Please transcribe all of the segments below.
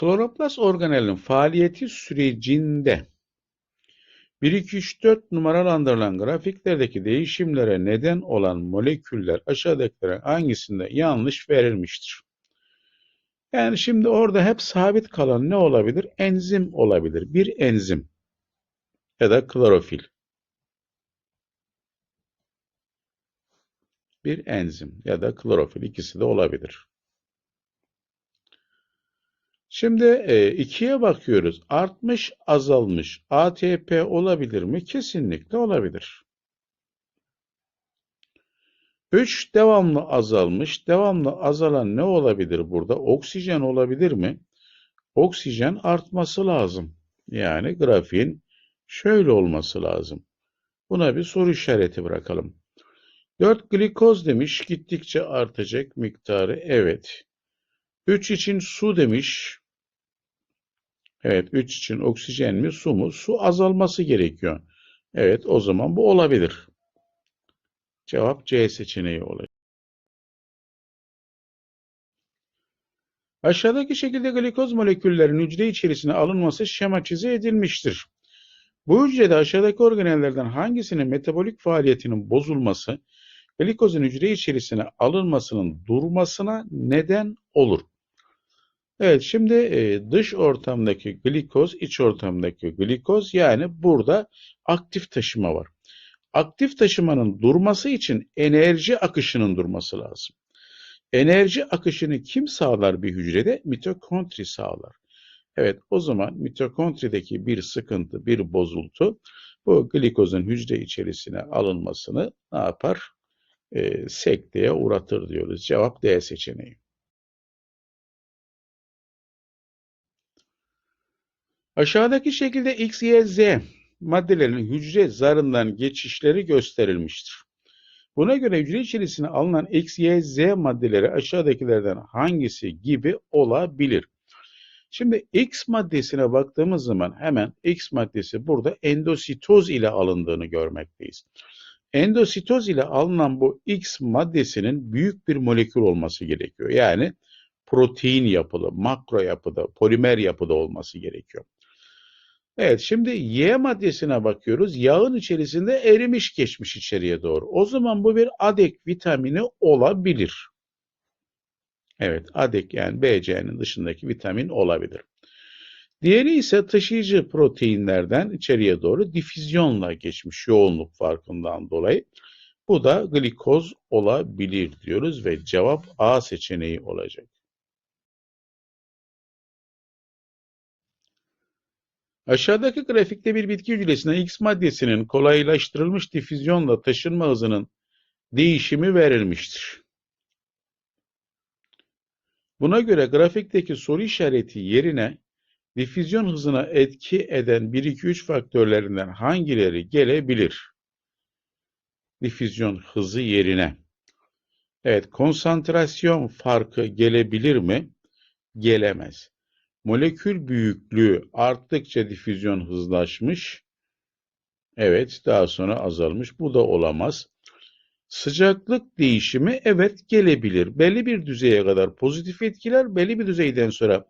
Kloroplast organelin faaliyeti sürecinde 1, 2, 3, 4 numaralandırılan grafiklerdeki değişimlere neden olan moleküller aşağıdakilerin hangisinde yanlış verilmiştir? Yani şimdi orada hep sabit kalan ne olabilir? Enzim olabilir. Bir enzim ya da klorofil. Bir enzim ya da klorofil ikisi de olabilir. Şimdi e, ikiye bakıyoruz. Artmış, azalmış. ATP olabilir mi? Kesinlikle olabilir. 3 devamlı azalmış. Devamlı azalan ne olabilir burada? Oksijen olabilir mi? Oksijen artması lazım. Yani grafiğin şöyle olması lazım. Buna bir soru işareti bırakalım. 4 glikoz demiş. Gittikçe artacak miktarı. Evet. 3 için su demiş. Evet 3 için oksijen mi su mu? Su azalması gerekiyor. Evet o zaman bu olabilir. Cevap C seçeneği olacak. Aşağıdaki şekilde glikoz moleküllerinin hücre içerisine alınması şematize edilmiştir. Bu hücrede aşağıdaki organellerden hangisinin metabolik faaliyetinin bozulması glikozun hücre içerisine alınmasının durmasına neden olur? Evet şimdi e, dış ortamdaki glikoz, iç ortamdaki glikoz yani burada aktif taşıma var. Aktif taşımanın durması için enerji akışının durması lazım. Enerji akışını kim sağlar bir hücrede? Mitokondri sağlar. Evet o zaman mitokondrideki bir sıkıntı, bir bozultu bu glikozun hücre içerisine alınmasını ne yapar? E, sekteye uğratır diyoruz. Cevap D seçeneği. Aşağıdaki şekilde X, Y, Z maddelerin hücre zarından geçişleri gösterilmiştir. Buna göre hücre içerisine alınan X, Y, Z maddeleri aşağıdakilerden hangisi gibi olabilir? Şimdi X maddesine baktığımız zaman hemen X maddesi burada endositoz ile alındığını görmekteyiz. Endositoz ile alınan bu X maddesinin büyük bir molekül olması gerekiyor. Yani protein yapılı, makro yapıda, polimer yapıda olması gerekiyor. Evet şimdi Y maddesine bakıyoruz. Yağın içerisinde erimiş geçmiş içeriye doğru. O zaman bu bir adek vitamini olabilir. Evet adek yani BC'nin dışındaki vitamin olabilir. Diğeri ise taşıyıcı proteinlerden içeriye doğru difüzyonla geçmiş yoğunluk farkından dolayı. Bu da glikoz olabilir diyoruz ve cevap A seçeneği olacak. Aşağıdaki grafikte bir bitki hücresine X maddesinin kolaylaştırılmış difüzyonla taşınma hızının değişimi verilmiştir. Buna göre grafikteki soru işareti yerine difüzyon hızına etki eden 1, 2, 3 faktörlerinden hangileri gelebilir? Difüzyon hızı yerine. Evet, konsantrasyon farkı gelebilir mi? Gelemez. Molekül büyüklüğü arttıkça difüzyon hızlaşmış. Evet, daha sonra azalmış. Bu da olamaz. Sıcaklık değişimi evet gelebilir. Belli bir düzeye kadar pozitif etkiler, belli bir düzeyden sonra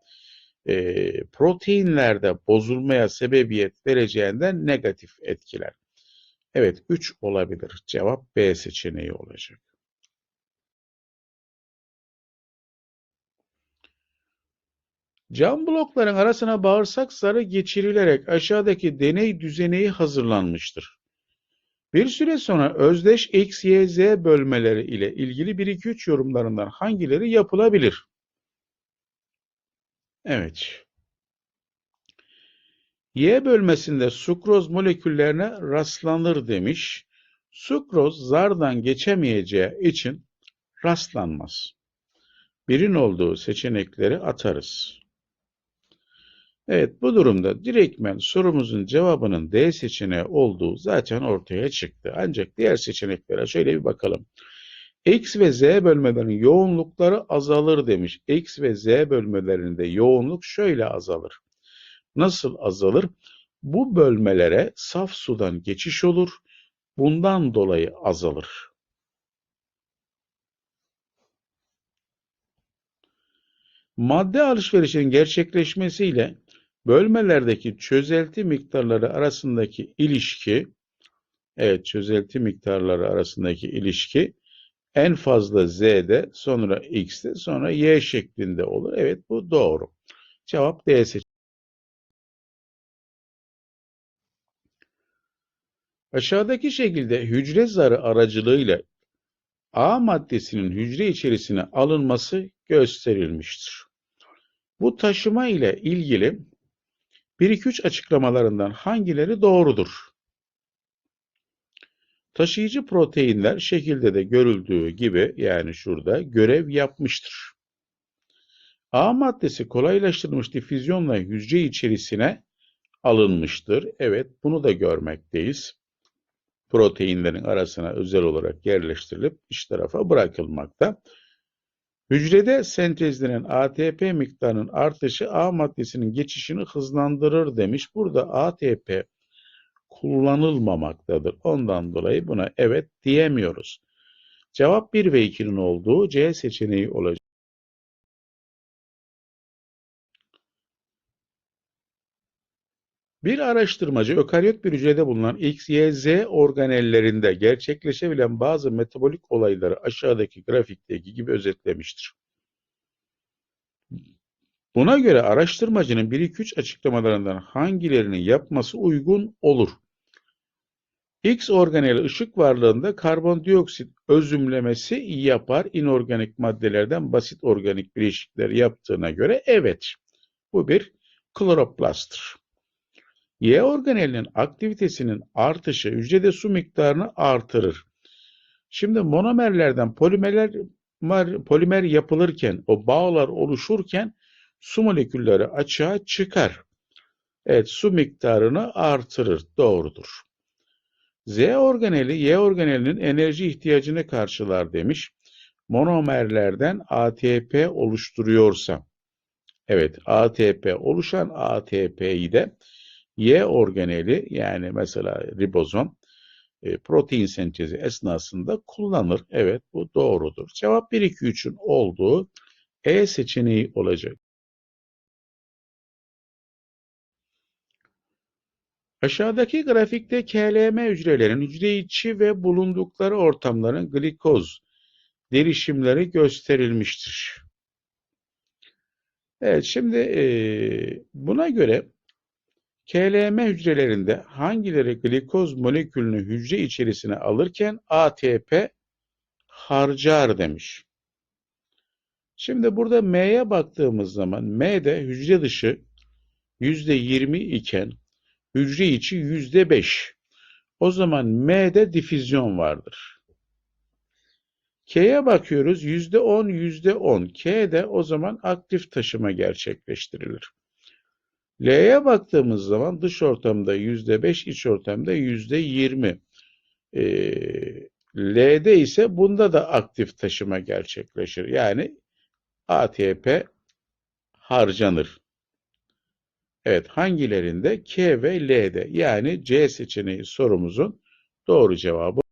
e, proteinlerde bozulmaya sebebiyet vereceğinden negatif etkiler. Evet 3 olabilir. Cevap B seçeneği olacak. Cam blokların arasına bağırsak zarı geçirilerek aşağıdaki deney düzeneği hazırlanmıştır. Bir süre sonra özdeş X, Y, Z bölmeleri ile ilgili 1-2-3 yorumlarından hangileri yapılabilir? Evet. Y bölmesinde sukroz moleküllerine rastlanır demiş. Sukroz zardan geçemeyeceği için rastlanmaz. Birin olduğu seçenekleri atarız. Evet bu durumda direktmen sorumuzun cevabının D seçeneği olduğu zaten ortaya çıktı. Ancak diğer seçeneklere şöyle bir bakalım. X ve Z bölmelerinin yoğunlukları azalır demiş. X ve Z bölmelerinde yoğunluk şöyle azalır. Nasıl azalır? Bu bölmelere saf sudan geçiş olur. Bundan dolayı azalır. Madde alışverişinin gerçekleşmesiyle bölmelerdeki çözelti miktarları arasındaki ilişki, evet çözelti miktarları arasındaki ilişki en fazla Z'de, sonra X'de, sonra Y şeklinde olur. Evet bu doğru. Cevap D seçeneği. Aşağıdaki şekilde hücre zarı aracılığıyla A maddesinin hücre içerisine alınması gösterilmiştir. Bu taşıma ile ilgili 1-2-3 açıklamalarından hangileri doğrudur? Taşıyıcı proteinler şekilde de görüldüğü gibi yani şurada görev yapmıştır. A maddesi kolaylaştırılmış difüzyonla hücre içerisine alınmıştır. Evet bunu da görmekteyiz. Proteinlerin arasına özel olarak yerleştirilip iç tarafa bırakılmakta. Hücrede sentezlenen ATP miktarının artışı A maddesinin geçişini hızlandırır demiş. Burada ATP kullanılmamaktadır. Ondan dolayı buna evet diyemiyoruz. Cevap 1 ve 2'nin olduğu C seçeneği olacak. Bir araştırmacı ökaryot bir hücrede bulunan X, Y, Z organellerinde gerçekleşebilen bazı metabolik olayları aşağıdaki grafikteki gibi özetlemiştir. Buna göre araştırmacının 1-2-3 açıklamalarından hangilerini yapması uygun olur? X organeli ışık varlığında karbondioksit özümlemesi yapar. İnorganik maddelerden basit organik bileşikler yaptığına göre evet. Bu bir kloroplasttır. Y organelinin aktivitesinin artışı hücrede su miktarını artırır. Şimdi monomerlerden polimerler polimer yapılırken, o bağlar oluşurken su molekülleri açığa çıkar. Evet, su miktarını artırır. Doğrudur. Z organeli, Y organelinin enerji ihtiyacını karşılar demiş. Monomerlerden ATP oluşturuyorsa, evet ATP oluşan ATP'yi de Y organeli yani mesela ribozom e, protein sentezi esnasında kullanır. Evet bu doğrudur. Cevap 1, 2, 3'ün olduğu E seçeneği olacak. Aşağıdaki grafikte KLM hücrelerin hücre içi ve bulundukları ortamların glikoz derişimleri gösterilmiştir. Evet şimdi e, buna göre KLM hücrelerinde hangileri glikoz molekülünü hücre içerisine alırken ATP harcar demiş. Şimdi burada M'ye baktığımız zaman M'de hücre dışı %20 iken hücre içi %5. O zaman M'de difüzyon vardır. K'ye bakıyoruz %10 %10. K'de o zaman aktif taşıma gerçekleştirilir. L'ye baktığımız zaman dış ortamda %5, iç ortamda %20. Ee, L'de ise bunda da aktif taşıma gerçekleşir. Yani ATP harcanır. Evet hangilerinde? K ve L'de yani C seçeneği sorumuzun doğru cevabı.